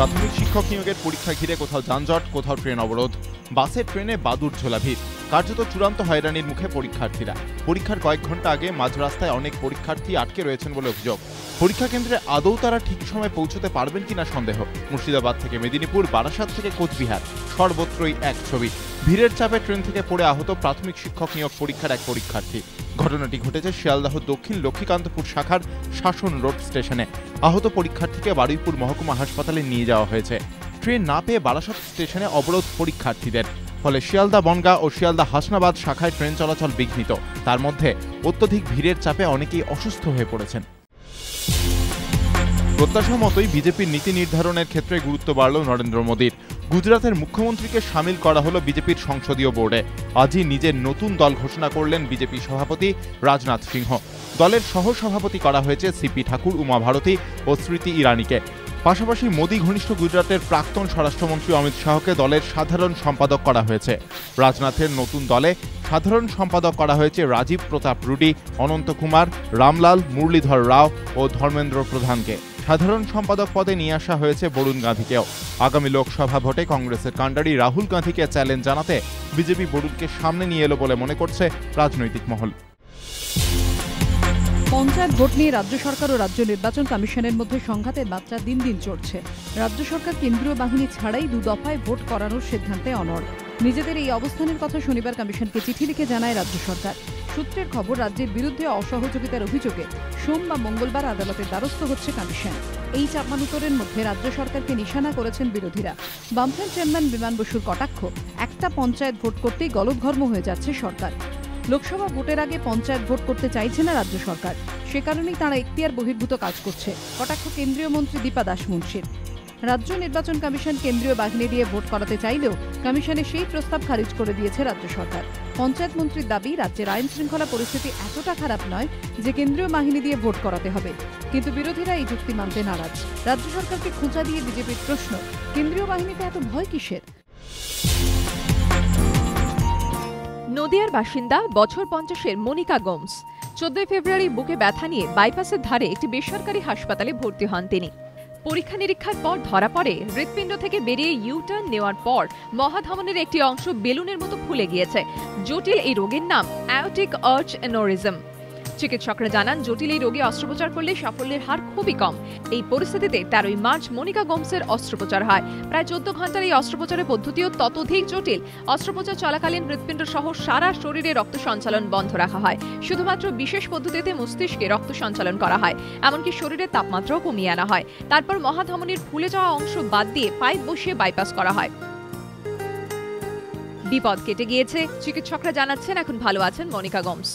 প্রাথমিক শিক্ষক নিয়োগের পরীক্ষা ঘিরে কোথাও যানজট, কোথাও ট্রেন অবরোধ। বাসে, ট্রেনে বাদুর ঝোলা ভিড় কার্যত চূড়ান্ত হয়রানির মুখে পরীক্ষার্থীরা। পরীক্ষার কয়েক ঘণ্টা আগে মাঝ রাস্তায় অনেক পরীক্ষার্থী আটকে রয়েছেন বলে অভিযোগ। পরীক্ষা কেন্দ্রে আদৌ তারা ঠিক সময় পৌঁছতে পারবেন কিনা সন্দেহ। মুর্শিদাবাদ থেকে মেদিনীপুর, বারাসাত থেকে কোচবিহার, সর্বত্রই এক ছবি। ভিড়ের চাপে ট্রেন থেকে পড়ে আহত প্রাথমিক শিক্ষক নিয়োগ পরীক্ষার এক পরীক্ষার্থী। ঘটনাটি ঘটেছে শিয়ালদাহ দক্ষিণ লক্ষ্মীকান্তপুর শাখার শাসন রোড স্টেশনে। আহত পরীক্ষার্থীকে বারুইপুর মহকুমা হাসপাতালে নিয়ে যাওয়া হয়েছে। ট্রেন না পেয়ে বারাসাত স্টেশনে অবরোধ পরীক্ষার্থীদের। ফলে শিয়ালদা বনগা ও শিয়ালদা হাসনাবাদ শাখায় ট্রেন চলাচল বিঘ্নিত। তার মধ্যে অত্যধিক ভিড়ের চাপে অনেকেই অসুস্থ হয়ে পড়েছেন। প্রত্যাশা মতোই বিজেপির নীতি নির্ধারণের ক্ষেত্রে গুরুত্ব বাড়ল নরেন্দ্র মোদীর। গুজরাতের মুখ্যমন্ত্রীকে সামিল করা হলো বিজেপির সংসদীয় বোর্ডে। আজই নিজের নতুন দল ঘোষণা করলেন বিজেপি সভাপতি রাজনাথ সিংহ। দলের সহ সভাপতি করা হয়েছে সিপি ঠাকুর উমা ভারতী ও স্মৃতি ইরানিকে। পাশাপাশি মোদী ঘনিষ্ঠ গুজরাটের প্রাক্তন স্বরাষ্ট্রমন্ত্রী অমিত শাহকে দলের সাধারণ সম্পাদক করা হয়েছে। রাজনাথের নতুন দলে সাধারণ সম্পাদক করা হয়েছে রাজীব প্রতাপ রুডি, অনন্ত কুমার, রামলাল, মুরলীধর রাও ও ধর্মেন্দ্র প্রধানকে। সাধারণ সম্পাদক পদে নিয়ে আসা হয়েছে বরুণ গান্ধীকেও। আগামী লোকসভা ভোটে কংগ্রেসের কাণ্ডারি রাহুল গান্ধীকে চ্যালেঞ্জ জানাতে বিজেপি বরুণকে সামনে নিয়ে এলো বলে মনে করছে রাজনৈতিক মহল। পঞ্চায়েত ভোট নিয়ে রাজ্য সরকার ও রাজ্য নির্বাচন কমিশনের মধ্যে সংঘাতের মাত্রা দিন দিন চড়ছে। রাজ্য সরকার কেন্দ্রীয় বাহিনী ছাড়াই দু দফায় ভোট করানোর সিদ্ধান্তে অনড়। নিজেদের এই অবস্থানের কথা শনিবার কমিশনকে চিঠি লিখে জানায় রাজ্য সরকার। সূত্রের খবর, রাজ্যের বিরুদ্ধে অসহযোগিতার অভিযোগে সোম বা মঙ্গলবার আদালতের দ্বারস্থ হচ্ছে কমিশন। এই চাপানুতরের মধ্যে রাজ্য সরকারকে নিশানা করেছেন বিরোধীরা। বামফ্রন্ট চেয়ারম্যান বিমান বসুর কটাক্ষ, একটা পঞ্চায়েত ভোট করতেই গলদঘর্ম হয়ে যাচ্ছে সরকার। লোকসভা ভোটের আগে পঞ্চায়েত ভোট করতে চাইছে না রাজ্য সরকার। সে কারণেই তারা এখতিয়ার বহির্ভূত কাজ করছে। কটাক্ষ কেন্দ্রীয় মন্ত্রী দীপা দাস মুন্সির। রাজ্য নির্বাচন কমিশন কেন্দ্রীয় বাহিনী দিয়ে ভোট করাতে চাইলেও কমিশনের সেই প্রস্তাব খারিজ করে দিয়েছে রাজ্য সরকার। পঞ্চায়েত মন্ত্রীর দাবি, রাজ্যের আইন শৃঙ্খলা পরিস্থিতি এতটা খারাপ নয় যে কেন্দ্রীয় বাহিনী দিয়ে ভোট করাতে হবে। কিন্তু বিরোধীরা এই যুক্তি মানতে নারাজ। রাজ্য সরকারকে খোঁচা দিয়ে বিজেপির প্রশ্ন, কেন্দ্রীয় বাহিনীতে এত ভয় কিসের? নদিয়ার বাসিন্দা বছর পঞ্চাশের মনিকা গোমস। চোদ্দই ফেব্রুয়ারি বুকে ব্যথা নিয়ে বাইপাসের ধারে একটি বেসরকারি হাসপাতালে ভর্তি হন তিনি। পরীক্ষা নিরীক্ষার পর ধরা পড়ে, হৃৎপিণ্ড থেকে বেরিয়ে ইউটার্ন নেওয়ার পর মহাধমনের একটি অংশ বেলুনের মতো ফুলে গিয়েছে। জটিল এই রোগের নাম অ্যাওটিক আর্চ এনোরিজম চিকিৎসকরা জানান, জটিল এই রোগে অস্ত্রোপচার করলে সাফল্যের হার খুবই কম। এই পরিস্থিতিতে তেরোই মার্চ মনিকা গোমসের অস্ত্রোপচার হয়। প্রায় চোদ্দ ঘণ্টার এই অস্ত্রোপচারের পদ্ধতিও ততোধিক জটিল। অস্ত্রোপচার চলাকালীন হৃৎপিণ্ড সহ সারা শরীরে রক্ত সঞ্চালন বন্ধ রাখা হয়। শুধুমাত্র বিশেষ পদ্ধতিতে মস্তিষ্কে রক্ত সঞ্চালন করা হয়, এমনকি শরীরের তাপমাত্রাও কমিয়ে আনা হয়। তারপর মহাধমনির ফুলে যাওয়া অংশ বাদ দিয়ে পাইপ বসিয়ে বাইপাস করা হয়। বিপদ কেটে গিয়েছে। চিকিৎসকরা জানাচ্ছেন, এখন ভালো আছেন মনিকা গোমস।